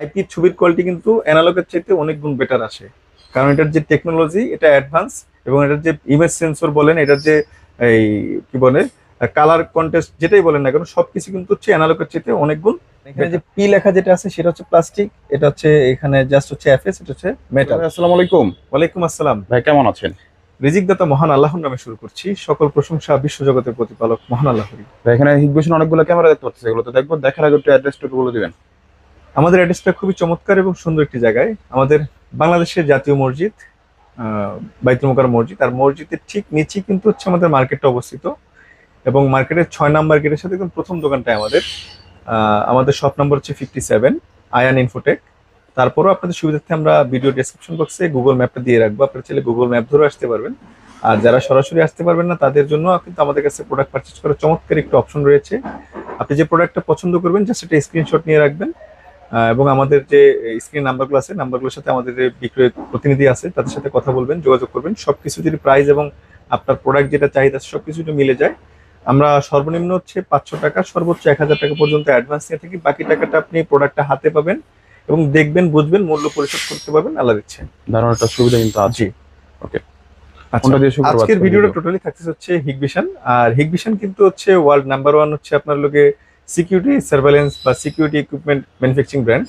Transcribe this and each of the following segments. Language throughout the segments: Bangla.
আইপির ছবির কোয়ালিটি কিন্তু অ্যানালগের চাইতে অনেক গুণ বেটার আসে। কারণ এটার যে টেকনোলজি এটা অ্যাডভান্স এবং এটার যে ইমেজ সেন্সর বলেন এটার যে এই কি বলে কালার কন্টেস্ট যেটাই বলেন না কেন সবকিছু কিন্তু হচ্ছে অ্যানালগের চাইতে অনেক গুণ এখানে যে পি লেখা যেটা আছে সেটা হচ্ছে প্লাস্টিক এটা হচ্ছে এখানে জাস্ট হচ্ছে এফএস এটা হচ্ছে মেটাল আসসালামু আলাইকুম। ওয়ালাইকুম আসসালাম। ভাই কেমন আছেন? রিজিক দাতা মহান আল্লাহর নামে শুরু করছি। সকল প্রশংসা বিশ্বজগতের প্রতিপালক মহান আল্লাহরই। ভাই এখানে হিগবেশন অনেকগুলো ক্যামেরা দেখতে পাচ্ছি এগুলো তো দেখব দেখার আগে একটু অ্যাড্রেসটা একটু বলে দিবেন। আমাদের অ্যাড্রেসটা খুবই চমৎকার এবং সুন্দর একটি জায়গায়। আমাদের বাংলাদেশের জাতীয় মসজিদ আহ, বাইতুল মোকার মসজিদ। আর মসজিদের ঠিক নিচে কিন্তু হচ্ছে আমাদের মার্কেটটা অবস্থিত। এবং মার্কেটের ছয় নাম্বার গেটের সাথে একদম প্রথম দোকানটাই আমাদের। আমাদের শপ নাম্বার হচ্ছে ফিফটি সেভেন আয়ান ইনফোটেক তারপরও আপনাদের সুবিধার্থে আমরা ভিডিও ডেসক্রিপশন বক্সে গুগল ম্যাপটা দিয়ে রাখব। আপনারা চাইলে গুগল ম্যাপ ধরে আসতে পারবেন। আর যারা সরাসরি আসতে পারবেন না তাদের জন্য কিন্তু আমাদের কাছে প্রোডাক্ট পারচেজ করার চমৎকার একটু অপশন রয়েছে। আপনি যে প্রোডাক্টটা পছন্দ করবেন জাস্ট একটা স্ক্রিনশট নিয়ে রাখবেন। এবং আমাদের যে স্ক্রিন নাম্বারগুলো আছে নাম্বারগুলোর সাথে আমাদের যে বিক্রয় প্রতিনিধি আছে তাদের সাথে কথা বলবেন যোগাযোগ করবেন। সবকিছু যদি প্রাইস এবং আপনার প্রোডাক্ট যেটা চাহিদা সবকিছু যদি মিলে যায় আমরা সর্বনিম্ন হচ্ছে পাঁচশো টাকা সর্বোচ্চ এক হাজার টাকা পর্যন্ত অ্যাডভান্স নিয়ে থাকি বাকি টাকাটা আপনি প্রোডাক্টটা হাতে পাবেন এবং দেখবেন বুঝবেন মূল্য পরিশোধ করতে পারবেন আল্লাহ দিচ্ছে। দারুণ একটা সুবিধা কিন্তু আছে। Okay. আচ্ছা আজকের ভিডিওটা টোটালি থাকতেছে হচ্ছে হিগভিশন আর হিগভিশন কিন্তু হচ্ছে ওয়ার্ল্ড নাম্বার ওয়ান হচ্ছে আপনার লোকে সিকিউরিটি সার্ভেলেন্স বা সিকিউরিটি ইকুইপমেন্ট ম্যানুফ্যাকচারিং ব্র্যান্ড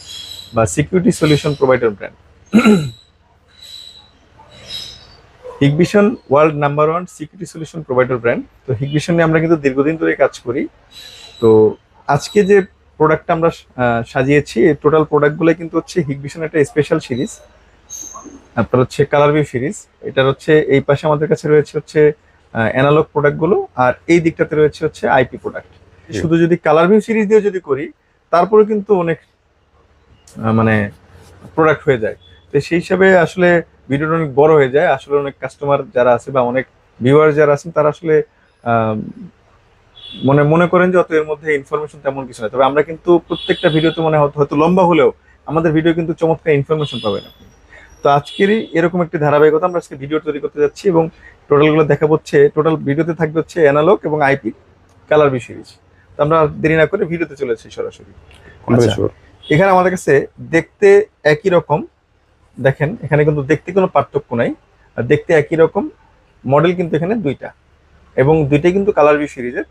বা security solution provider brand Hikvision world number one security solution provider brand তো হিগভিশন আমরা কিন্তু দীর্ঘদিন ধরে কাজ করি। তো আজকে যে প্রোডাক্টটা আমরা সাজিয়েছি, এই টোটাল প্রোডাক্টগুলো কিন্তু হচ্ছে হিগভিশন একটা স্পেশাল সিরিজ আপনার হচ্ছে কালার ভিউ সিরিজ এটার হচ্ছে এই পাশে আমাদের কাছে রয়েছে হচ্ছে অ্যানালগ প্রোডাক্টগুলো আর এই দিকটাতে রয়েছে হচ্ছে আইপি প্রোডাক্ট। শুধু যদি কালার ভিউ সিরিজ দিয়ে যদি করি তারপরে কিন্তু অনেক মানে প্রোডাক্ট হয়ে যায়। তো সেই হিসাবে আসলে ভিডিওটা অনেক বড় হয়ে যায়। আসলে অনেক কাস্টমার যারা আছে বা অনেক ভিউয়ার যারা আছেন, তারা আসলে মনে মনে করেন যে অত এর মধ্যে ইনফরমেশন তেমন কিছু নয় তবে আমরা কিন্তু প্রত্যেকটা ভিডিওতে মনে হয়তো লম্বা হলেও আমাদের ভিডিও কিন্তু চমৎকার ইনফরমেশন পাবেন আপনি। তো আজকেরই এরকম একটি ধারাবাহিকতা আমরা আজকে ভিডিও তৈরি করতে যাচ্ছি এবং টোটালগুলো দেখা হচ্ছে টোটাল ভিডিওতে থাকবে হচ্ছে অ্যানালগ এবং আইপি কালার বি সিরিজ আমরা দেরি না করে ভিডিওতে চলে যাচ্ছি সরাসরি। আচ্ছা। এখানে আমাদের কাছে দেখতে একই রকম দেখেন এখানে কিন্তু দেখতে কোনো পার্থক্য নাই আর দেখতে একই রকম মডেল কিন্তু এখানে দুইটা এবং দুইটাই কিন্তু কালার বি সিরিজের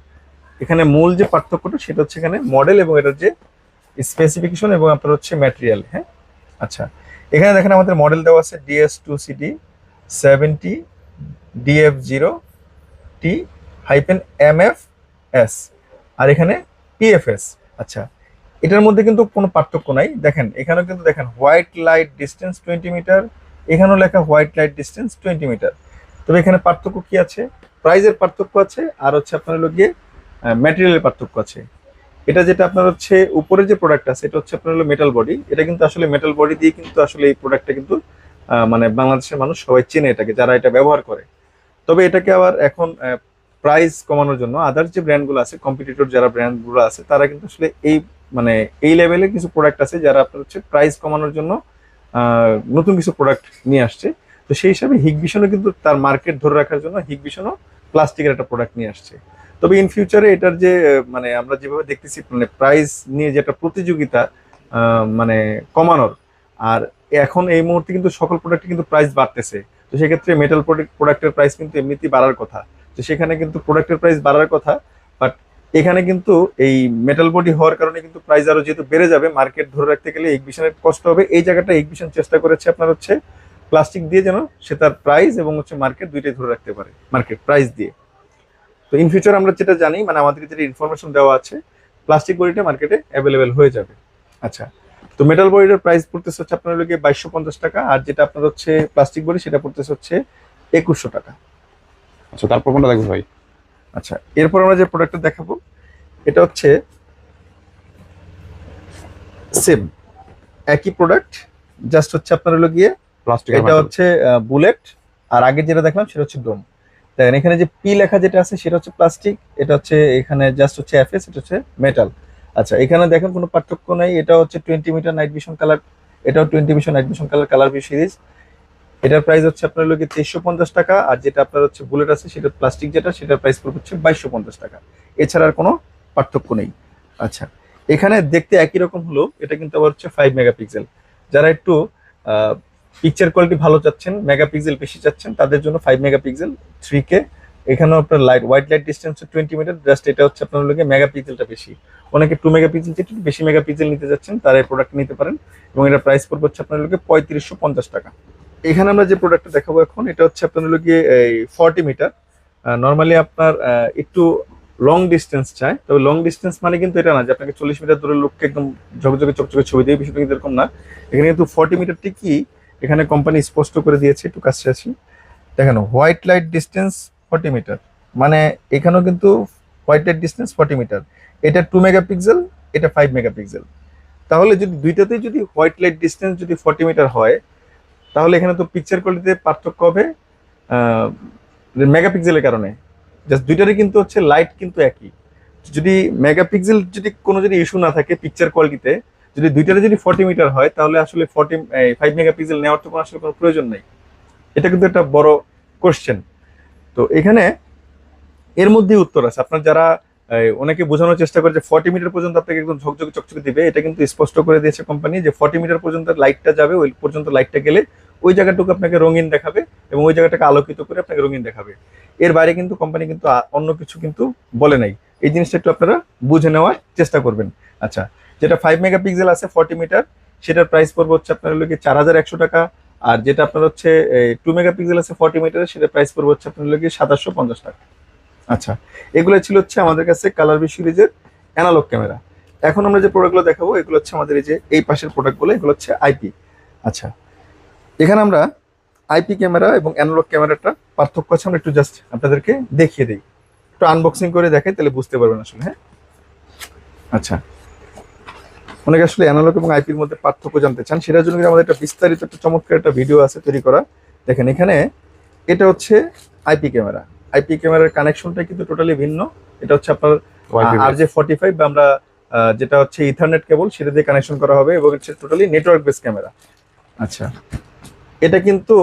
এখানে মূল যে পার্থক্যটা সেটা হচ্ছে এখানে মডেল এবং এটার যে স্পেসিফিকেশন এবং আপনার হচ্ছে ম্যাটেরিয়াল হ্যাঁ? আচ্ছা এখানে দেখেন আমাদের মডেল দেওয়া আছে DS two CD seventy DF zero T hyphen M F S আর এখানে পিএফএস আচ্ছা এটার মধ্যে কিন্তু কোনো পার্থক্য নাই। দেখেন, এখানেও কিন্তু দেখেন white light distance twenty metre এখানেও লেখা white light distance twenty metre তবে এখানে পার্থক্য কি আছে? প্রাইজের পার্থক্য আছে, আর হচ্ছে আপনার হলো গিয়ে ম্যাটেরিয়ালের পার্থক্য আছে। এটা যেটা আপনার হচ্ছে উপরে যে প্রোডাক্ট আছে এটা হচ্ছে আপনার হলো মেটাল বডি এটা কিন্তু আসলে মেটাল বডি দিয়ে কিন্তু আসলে এই প্রোডাক্টটা কিন্তু মানে বাংলাদেশের মানুষ সবাই চেনে এটাকে, যারা এটা ব্যবহার করে। তবে এটাকে আবার এখন প্রাইস কমানোর জন্য আদার যে ব্র্যান্ডগুলো আছে কম্পিটিটর যারা ব্র্যান্ডগুলো আছে তারা কিন্তু আসলে এই মানে এই লেভেলের কিছু প্রোডাক্ট আছে যারা আপনার হচ্ছে প্রাইস কমানোর জন্য নতুন কিছু প্রোডাক্ট নিয়ে আসছে। তো সেই হিসাবে হিগভিশনও কিন্তু তার মার্কেট ধরে রাখার জন্য হিগভিশনও প্লাস্টিকের একটা প্রোডাক্ট নিয়ে আসছে। তবে ইন ফিউচারে এটার যে মানে আমরা যেভাবে দেখতেছি মানে প্রাইস নিয়ে যেটা প্রতিযোগিতা আহ, মানে কমানোর আর এখন এই মুহূর্তে কিন্তু সকল প্রোডাক্টে কিন্তু প্রাইস বাড়তেছে। তো সেক্ষেত্রে মেটাল প্রোডাক্টের প্রাইস কিন্তু এমনিতেই বাড়ার কথা। তো সেখানে কিন্তু প্রোডাক্টের প্রাইস বাড়ার কথা বাট এখানে কিন্তু এই মেটাল বডি হওয়ার কারণে কিন্তু প্রাইস আরও যেহেতু বেড়ে যাবে মার্কেট ধরে রাখতে গেলে এক্সবিশনের কষ্ট হবে, এই জায়গাটা এক্সবিশন চেষ্টা করেছে আপনার হচ্ছে প্লাস্টিক দিয়ে যেন সে তার প্রাইস এবং হচ্ছে মার্কেট দুইটাই ধরে রাখতে পারে মার্কেট প্রাইস দিয়ে। তো ইন ফিউচার আমরা যেটা জানি মানে আমাদের যেটা ইনফরমেশন দেওয়া আছে প্লাস্টিক বডিটা মার্কেটে অ্যাভেলেবেল হয়ে যাবে। আচ্ছা তো মেটাল বডিটার প্রাইস পড়তেছে হচ্ছে আপনার লোকে বাইশশো পঞ্চাশ টাকা, আর যেটা আপনার হচ্ছে প্লাস্টিক বডি সেটা পড়তেছে হচ্ছে একুশশো টাকা। আচ্ছা তারপর কোনটা দেখব ভাই? আচ্ছা এরপর আমরা যে প্রোডাক্টটা দেখাবো এটা হচ্ছে সেম একই প্রোডাক্ট জাস্ট হচ্ছে আপনার হলো গিয়ে প্লাস্টিক এটা হচ্ছে বুলেট আর আগে যেটা দেখলাম সেটা হচ্ছে ডোম দেখেন এখানে যে পি লেখা যেটা আছে সেটা হচ্ছে প্লাস্টিক এটা হচ্ছে এখানে জাস্ট হচ্ছে এফএস এটা হচ্ছে মেটাল আচ্ছা এখানে দেখেন কোনো পার্থক্য নাই এটা হচ্ছে twenty metre night vision colour এটাও twenty vision night vision colour colour series এটার প্রাইস হচ্ছে আপনার লোকে তেইশশো পঞ্চাশ টাকা, আর যেটা আপনার হচ্ছে বুলেট আছে, সেটা প্লাস্টিক যেটা, সেটার প্রাইস পড়বে হচ্ছে বাইশশো পঞ্চাশ টাকা। এছাড়া আর কোনো পার্থক্য নেই। আচ্ছা এখানে দেখতে একই রকম হলো, এটা কিন্তু আবার হচ্ছে ফাইভ মেগাপিক্সেল যারা একটু পিকচার কোয়ালিটি ভালো চাচ্ছেন মেগাপিক্সেল বেশি চাচ্ছেন, তাদের জন্য ফাইভ মেগাপিক্সেল থ্রি কে এখানেও আপনার light white light distance twenty metre just এটা হচ্ছে আপনার লোকে মেগাপিক্সেলটা বেশি। অনেকে টু মেগাপিক্সেল একটু বেশি মেগাপিক্সেল নিতে যাচ্ছেন, তারা এই প্রোডাক্ট নিতে পারেন, এবং এটা প্রাইস পড়বে হচ্ছে আপনার লোকে পঁয়ত্রিশশো পঞ্চাশ টাকা। এখানে আমরা যে প্রোডাক্টটা দেখাবো এখন, এটা হচ্ছে আপনার লোকে এই ফর্টি মিটার নর্মালি আপনার একটু লং ডিস্টেন্স চায় তবে লং ডিস্টেন্স মানে কিন্তু এটা না যে আপনাকে চল্লিশ মিটার দূরের লোককে একদম ঝকঝকে চকচকে ছবি দিয়ে, বিষয়টা কিন্তু এরকম না। এখানে কিন্তু ফর্টি মিটারটি কি, এখানে কোম্পানি স্পষ্ট করে দিয়েছে, একটু কাছে আছি দেখেন white light distance forty metre মানে এখানেও কিন্তু white light distance forty metre এটা টু মেগাপিক্সেল এটা ফাইভ মেগাপিক্সেল তাহলে যদি দুইটাতেই যদি হোয়াইট লাইট ডিস্টেন্স যদি ফর্টি মিটার হয় তাহলে এখানে তো পিকচার কোয়ালিটিতে পার্থক্য হবে মেগাপিক্সেলের কারণে। জাস্ট দুইটারই কিন্তু হচ্ছে লাইট কিন্তু একই। যদি মেগাপিক্সেল যদি কোনো যদি ইস্যু না থাকে পিকচার কোয়ালিটিতে যদি দুইটারে যদি ফর্টি মিটার হয়, তাহলে আসলে ফর্টি ফাইভ মেগাপিক্সেল নেওয়ার তো কোনো আসলে কোনো প্রয়োজন নেই। এটা কিন্তু একটা বড় কোশ্চেন তো এখানে এর মধ্যেই উত্তর আছে। আপনার যারা অনেকে বোঝানোর চেষ্টা করে যে ফর্টি মিটার পর্যন্ত আপনাকে একদম ঝকঝকে চকচকে দিবে। এটা কিন্তু স্পষ্ট করে দিয়েছে কোম্পানি যে ফর্টি মিটার পর্যন্ত লাইটটা যাবে, ওই পর্যন্ত লাইটটা গেলে ওই জায়গাটুকু আপনাকে রঙিন দেখাবে এবং ওই জায়গাটাকে আলোকিত করে আপনাকে রঙিন দেখাবে। এর বাইরে কিন্তু কোম্পানি কিন্তু অন্য কিছু কিন্তু বলে নাই। এই জিনিসটা একটু আপনারা বুঝে নেওয়ার চেষ্টা করবেন। আচ্ছা যেটা ফাইভ মেগাপিক্সেল আছে ফর্টি মিটার সেটার প্রাইস পড়বে হচ্ছে আপনার লোকে চার হাজার একশো টাকা। আর যেটা আপনার হচ্ছে টু মেগাপিক্সেল আছে ফর্টি মিটার সেটার প্রাইস পড়বে হচ্ছে আপনার লোকে সাতাশশো পঞ্চাশ টাকা। আচ্ছা এগুলো ছিল হচ্ছে আমাদের কাছে কালার বি সিরিজের অ্যানালগ ক্যামেরা এখন আমরা যে প্রোডাক্টগুলো দেখাবো, এগুলো হচ্ছে আমাদের এই যে এই পাশের প্রোডাক্টগুলো এগুলো হচ্ছে আইপি আচ্ছা এখানে আমরা আইপি ক্যামেরা এবং অ্যানালগ ক্যামেরাটা পার্থক্য আছে, আমরা একটু জাস্ট আপনাদেরকে দেখিয়ে দিই। একটু আনবক্সিং করে দেখাই, তাহলে বুঝতে পারবেন আসলে হ্যাঁ? আচ্ছা অনেকে আসলে অ্যানালগ এবং আইপির মধ্যে পার্থক্য জানতে চান, সেটার জন্য আমাদের একটা বিস্তারিত, একটা চমৎকার একটা ভিডিও আছে তৈরি করা। দেখেন, এখানে এটা হচ্ছে আইপি ক্যামেরা আইপি ক্যামেরার কানেকশনটা কিন্তু টোটালি ভিন্ন। এটা হচ্ছে আপনার আর যে ফর্টি ফাইভ বা আমরা যেটা হচ্ছে ইথারনেট কেবল সেটা দিয়ে কানেকশন করা হবে এবং হচ্ছে টোটালি নেটওয়ার্ক বেস ক্যামেরা আচ্ছা। এটা কিন্তু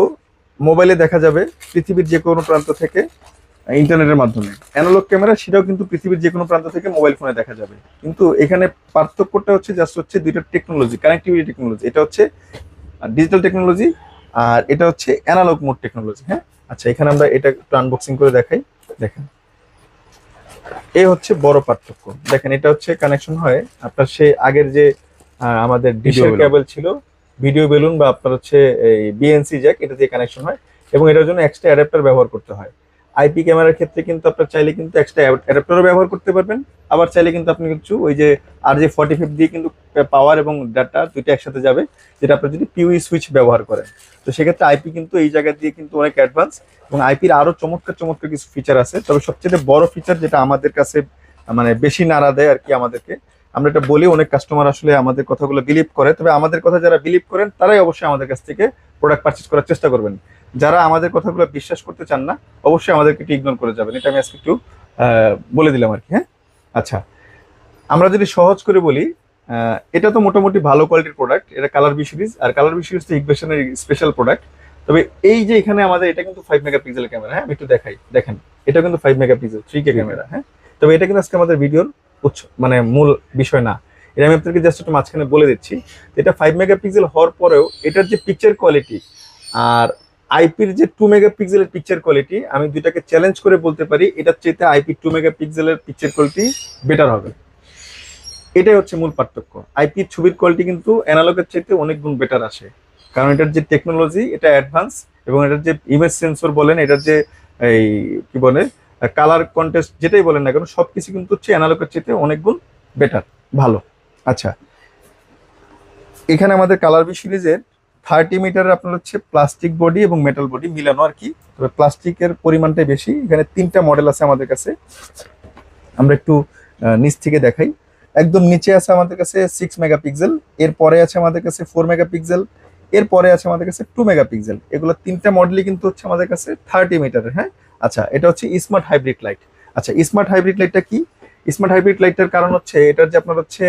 মোবাইলে দেখা যাবে পৃথিবীর যে কোনো প্রান্ত থেকে ইন্টারনেটের মাধ্যমে। অ্যানালগ ক্যামেরা সেটাও কিন্তু পৃথিবীর যে কোনো প্রান্ত থেকে মোবাইল ফোনে দেখা যাবে। কিন্তু এখানে পার্থক্যটা হচ্ছে জাস্ট হচ্ছে দুইটা টেকনোলজি কানেক্টিভিটি টেকনোলজি এটা হচ্ছে ডিজিটাল টেকনোলজি আর এটা হচ্ছে অ্যানালগ মোড টেকনোলজি হ্যাঁ? আচ্ছা এখানে আমরা এটা একটু আনবক্সিং করে দেখাই। দেখেন। এই হচ্ছে বড় পার্থক্য। দেখেন এটা হচ্ছে কানেকশন হয় আপনার সেই আগের যে আমাদের ডিশের। কেবল ছিল ভিডিও বেলুন বা আপনার হচ্ছে এই বিএনসি জ্যাক এটা দিয়ে কানেকশন হয় এবং এটার জন্য এক্সট্রা অ্যাডাপ্টার ব্যবহার করতে হয়। আইপি ক্যামেরার ক্ষেত্রে কিন্তু আপনার চাইলে কিন্তু এক্সট্রা অ্যাডাপ্টারও ব্যবহার করতে পারবেন। আবার চাইলে কিন্তু আপনি কিছু ওই যে আর যে ফর্টি ফাইভ দিয়ে কিন্তু পাওয়ার এবং ডাটা দুইটা একসাথে যাবে, যেটা আপনি যদি পিউই সুইচ ব্যবহার করেন। তো সেক্ষেত্রে আইপি কিন্তু এই জায়গা দিয়ে কিন্তু অনেক অ্যাডভান্স এবং আইপির আরও চমৎকার চমৎকার কিছু ফিচার আছে। তবে সবচেয়ে বড় ফিচার যেটা আমাদের কাছে মানে বেশি নাড়া দেয় আর কি আমাদেরকে, আমরা এটা বলি, অনেক কাস্টমার আসলে আমাদের কথাগুলো বিলিভ করে। তবে আমাদের কথা যারা বিলিভ করেন, তারাই অবশ্যই আমাদের কাছ থেকে প্রোডাক্ট পারচেজ করার চেষ্টা করবেন। যারা আমাদের কথাগুলো বিশ্বাস করতে চান না অবশ্যই আমাদেরকে একটু ইগনোর করে যাবেন। এটা আমি আজকে একটু বলে দিলাম আর কি হ্যাঁ? আচ্ছা। আমরা যদি সহজ করে বলি এটা তো মোটামুটি ভালো কোয়ালিটির প্রোডাক্ট এটা কালার বি সিরিজ আর কালার বি সিরিজ তো ইকুয়েশনের স্পেশাল প্রোডাক্ট তবে এই যে এখানে আমাদের এটা কিন্তু ফাইভ মেগা মেগাপিক্সেলের ক্যামেরা হ্যাঁ? আমি একটু দেখাই দেখেন এটা কিন্তু five megapixel three K camera হ্যাঁ? তবে এটা কিন্তু আজকে আমাদের ভিডিওর উৎস মানে মূল বিষয় না। এটা আমি আপনাদেরকে জাস্ট একটু মাঝখানে বলে দিচ্ছি এটা ফাইভ মেগাপিক্সেল হওয়ার পরেও এটার যে পিকচার কোয়ালিটি আর আইপির যে টু মেগাপিক্সেলের পিকচার কোয়ালিটি আমি দুইটাকে চ্যালেঞ্জ করে বলতে পারি, এটার চাইতে আইপি টু মেগাপিক্সেলের পিকচার কোয়ালিটি বেটার হবে। এটাই হচ্ছে মূল পার্থক্য। আইপি ছবির কোয়ালিটি কিন্তু অ্যানালগের চাইতে অনেক গুণ বেটার আসে। কারণ এটার যে টেকনোলজি এটা অ্যাডভান্স এবং এটার যে ইমেজ সেন্সর বলেন, এটার যে এই কি বলে কালার কন্টেস্ট যেটাই বলেন না কেন সব কিছু কিন্তু হচ্ছে অ্যানালগের চাইতে অনেক গুণ বেটার ভালো। আচ্ছা এখানে আমাদের কালার বি সিরিজের থার্টি মিটারের আপনার হচ্ছে প্লাস্টিক বডি এবং মেটাল বডি মিলানো আর কি। তবে প্লাস্টিকের পরিমাণটাই বেশি। এখানে তিনটা মডেল আছে আমাদের কাছে। আমরা একটু নিচ থেকে দেখাই। একদম নিচে আছে আমাদের কাছে সিক্স মেগাপিক্সেল এরপরে আছে আমাদের কাছে ফোর মেগাপিক্সেল এরপরে আছে আমাদের কাছে টু মেগাপিক্সেল এগুলো তিনটা মডেলই কিন্তু হচ্ছে আমাদের কাছে থার্টি মিটারের হ্যাঁ? আচ্ছা এটা হচ্ছে স্মার্ট হাইব্রিড লাইট আচ্ছা স্মার্ট হাইব্রিড লাইটটা কি? স্মার্ট হাইব্রিড লাইটটার কারণ হচ্ছে, এটার যে আপনার হচ্ছে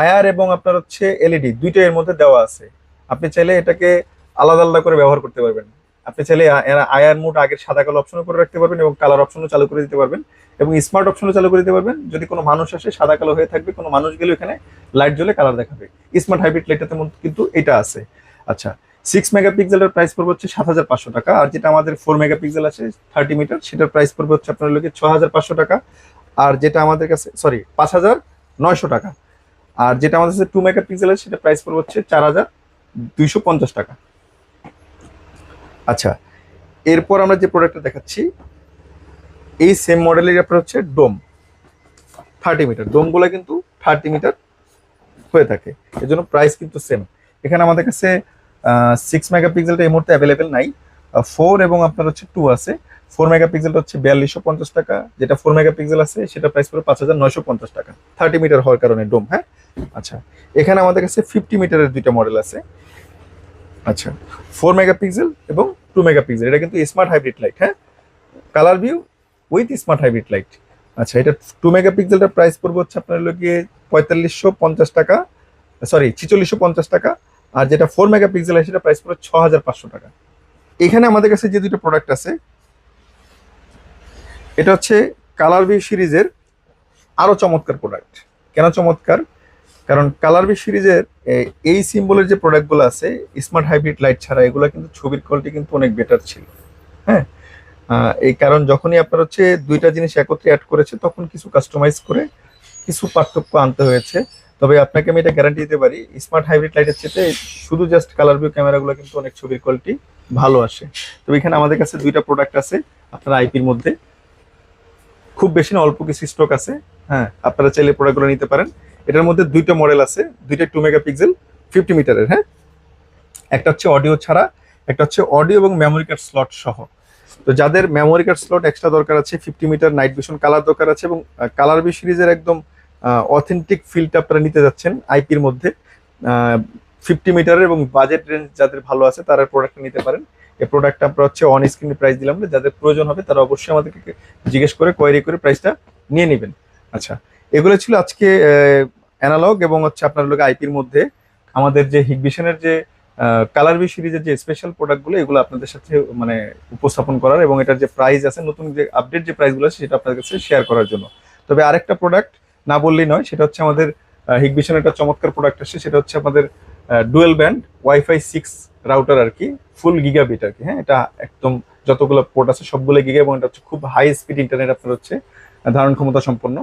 আয়ার এবং আপনার হচ্ছে এলইডি দুইটা এর মধ্যে দেওয়া আছে। আপনি চাইলে এটাকে আলাদা আলাদা করে ব্যবহার করতে পারবেন। আপনি চাইলে আয়ার মোড আগের সাদা কালো অপশনও করে রাখতে পারবেন এবং কালার অপশনও চালু করে দিতে পারবেন এবং স্মার্ট অপশনও চালু করে দিতে পারবেন। যদি কোনো মানুষ আসে, সাদা কালো হয়ে থাকবে, কোনো মানুষ গেলে এখানে লাইট জ্বলে কালার দেখাবে। স্মার্ট হাইব্রিড মধ্যে কিন্তু এটা আছে। আচ্ছা সিক্স মেগাপিক্সেলের প্রাইস পড়বে হচ্ছে সাত হাজার পাঁচশো টাকা আর যেটা আমাদের ফোর মেগাপিক্সেল আছে থার্টি মিটার সেটার প্রাইস পড়বে হচ্ছে আপনার লোকে ছ হাজার পাঁচশো টাকা আর যেটা আমাদের কাছে সরি পাঁচ হাজার নয়শো টাকা। আর যেটা আমাদের কাছে টু মেগাপিক্সেল আছে সেটা প্রাইস পড়বে হচ্ছে চার হাজার দুইশো পঞ্চাশ টাকা। আচ্ছা এরপর আমরা যে প্রোডাক্টটা দেখাচ্ছি, এই সেম মডেলের আপনার হচ্ছে ডোম থার্টি মিটার ডোমগুলো কিন্তু থার্টি মিটার হয়ে থাকে এর জন্য প্রাইস কিন্তু সেম এখানে আমাদের কাছে সিক্স মেগাপিক্সেলটা এই মুহূর্তে অ্যাভেলেবেল নাই। ফোর এবং আপনার হচ্ছে টু আছে। ফোর মেগাপিক্সেলটা হচ্ছে বিয়াল্লিশশো পঞ্চাশ টাকা। যেটা ফোর মেগাপিক্সেল আছে সেটা প্রাইস পড়বে পাঁচ হাজার নয়শো পঞ্চাশ টাকা। থার্টি মিটার হওয়ার কারণে ডোম হ্যাঁ? আচ্ছা এখানে আমাদের কাছে ফিফটি মিটারের দুইটা মডেল আছে। আচ্ছা ফোর মেগাপিক্সেল এবং টু মেগাপিক্সেল এটা কিন্তু স্মার্ট হাইব্রিড লাইট হ্যাঁ? Colour view with smart hybrid light আচ্ছা এটা টু মেগাপিক্সেলটার প্রাইস পড়বে হচ্ছে আপনার গিয়ে পঁয়তাল্লিশশো পঞ্চাশ টাকা সরি ছিচল্লিশশো পঞ্চাশ টাকা। আর যেটা ফোর মেগাপিক্সেল আছে, সেটা প্রাইস পড়বে ছ হাজার পাঁচশো টাকা। এখানে আমাদের কাছে যে দুটো প্রোডাক্ট আছে এটা হচ্ছে কালার ভি সিরিজের আরও চমৎকার প্রোডাক্ট কেন চমৎকার? কারণ কালার ভি সিরিজের এই সিম্বলের যে প্রোডাক্টগুলো আছে স্মার্ট হাইব্রিড লাইট ছাড়া, এগুলো কিন্তু ছবির কোয়ালিটি কিন্তু অনেক বেটার ছিল। হ্যাঁ? এই কারণ যখনই আপনার হচ্ছে দুইটা জিনিস একত্রে অ্যাড করেছে, তখন কিছু কাস্টমাইজ করে কিছু পার্থক্য আনতে হয়েছে। তবে আপনাকে আমি এটা গ্যারান্টি দিতে পারি স্মার্ট হাইব্রিড লাইটের চেয়ে শুধু জাস্ট কালার ভিউ ক্যামেরাগুলো কিন্তু অনেক ছবির কোয়ালিটি ভালো আসে। তবে এখানে আমাদের কাছে দুইটা প্রোডাক্ট আছে, আপনার আইপির মধ্যে। খুব বেশি না, অল্প কিছু স্টক আছে। হ্যাঁ আপনারা চাইলে প্রোডাক্টগুলো নিতে পারেন। এটার মধ্যে দুইটা মডেল আছে, দুইটা টু মেগাপিক্সেল ফিফটি মিটারের হ্যাঁ? একটা হচ্ছে অডিও ছাড়া, একটা হচ্ছে অডিও এবং মেমোরি কার্ড স্লট সহ। তো যাদের মেমোরি কার্ড স্লট এক্সট্রা দরকার আছে fifty metre night vision colour দরকার আছে এবং কালার বি সিরিজের একদম অথেন্টিক ফিলটা আপনারা নিতে যাচ্ছেন আইপির মধ্যে ফিফটি মিটারের এবং বাজেট রেঞ্জ যাদের ভালো আছে, তারা প্রোডাক্টটা নিতে পারেন। এই প্রোডাক্টটা আমরা হচ্ছে অন স্ক্রিন প্রাইস দিলাম। না যাদের প্রয়োজন হবে, তারা অবশ্যই আমাদেরকে জিজ্ঞেস করে কোয়ারি করে প্রাইসটা নিয়ে নেবেন। আচ্ছা এগুলো ছিল আজকে অ্যানালগ এবং হচ্ছে আপনার লোক আইপির মধ্যে। আমাদের যে হিগভিশনের যে কালার বি সিরিজের যে স্পেশাল প্রোডাক্টগুলো এগুলো আপনাদের সাথে মানে উপস্থাপন করার এবং এটার যে প্রাইস আছে, নতুন যে আপডেট যে প্রাইসগুলো আছে, সেটা আপনাদের কাছে শেয়ার করার জন্য। তবে আরেকটা প্রোডাক্ট না বললেই নয়, সেটা হচ্ছে আমাদের হিগভিশনের একটা চমৎকার প্রোডাক্ট আসছে, সেটা হচ্ছে আমাদের dual band wifi six router আর কি ফুল গিগাবিট আর কি। হ্যাঁ এটা একদম যতগুলো পোর্ট আছে সবগুলো গিগা এবং এটা হচ্ছে খুব হাই স্পিড ইন্টারনেট আপনার হচ্ছে ধারণ ক্ষমতা সম্পন্ন।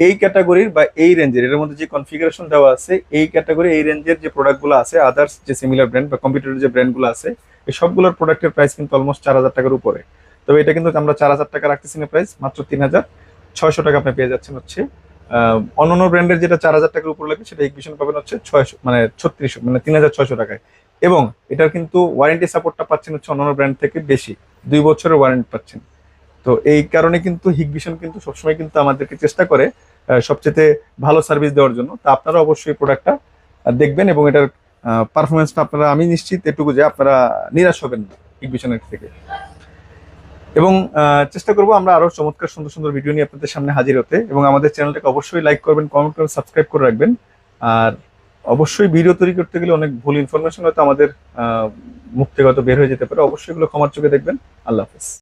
এই ক্যাটাগরির বা এই রেঞ্জের এর মধ্যে যে কনফিগারেশন দেওয়া আছে, এই ক্যাটাগরি এই রেঞ্জের যে প্রোডাক্টগুলো আছে আদার্স যে সিমিলার ব্র্যান্ড বা কম্পিউটারের যে ব্র্যান্ডগুলো আছে, এই সবগুলোর প্রোডাক্টের প্রাইস কিন্তু অলমোস্ট চার হাজার টাকার উপরে। তবে এটা কিন্তু আমরা চার হাজার টাকা রাখতেছি না প্রাইস মাত্র তিন হাজার ছয়শো টাকা আপনি পেয়ে যাচ্ছেন হচ্ছে অন্যান্য ব্র্যান্ডের যেটা চার হাজার টাকার উপর লাগে সেটা এক্সিবিশন পাবেন হচ্ছে ছয়শো মানে ছত্রিশশো মানে তিন হাজার ছয়শো টাকায়। এবং এটার কিন্তু ওয়ারেন্টি সাপোর্টটা পাচ্ছেন হচ্ছে অন্যান্য ব্র্যান্ড থেকে বেশি, দুই বছরের ওয়ারেন্টি পাচ্ছেন। তো এই কারণে কিন্তু হিগভিশন কিন্তু সবসময় কিন্তু আমাদেরকে চেষ্টা করে সবচেয়ে ভালো সার্ভিস দেওয়ার জন্য। তা আপনারা অবশ্যই প্রোডাক্টটা দেখবেন এবং এটার পারফরমেন্সটা আপনারা, আমি নিশ্চিত এটুকু যে আপনারা নিরাশ হবেন হিগভিশনের থেকে। এবং চেষ্টা করব আমরা আরও চমৎকার সুন্দর সুন্দর ভিডিও নিয়ে আপনাদের সামনে হাজির হতে। এবং আমাদের চ্যানেলটাকে অবশ্যই লাইক করবেন কমেন্ট করবেন সাবস্ক্রাইব করে রাখবেন। আর অবশ্যই ভিডিও তৈরি করতে গেলে অনেক ভুল ইনফরমেশন হয়তো আমাদের হয়তো বের হয়ে যেতে পারে। অবশ্যই এগুলো ক্ষমার চোখে দেখবেন। আল্লাহ হাফেজ।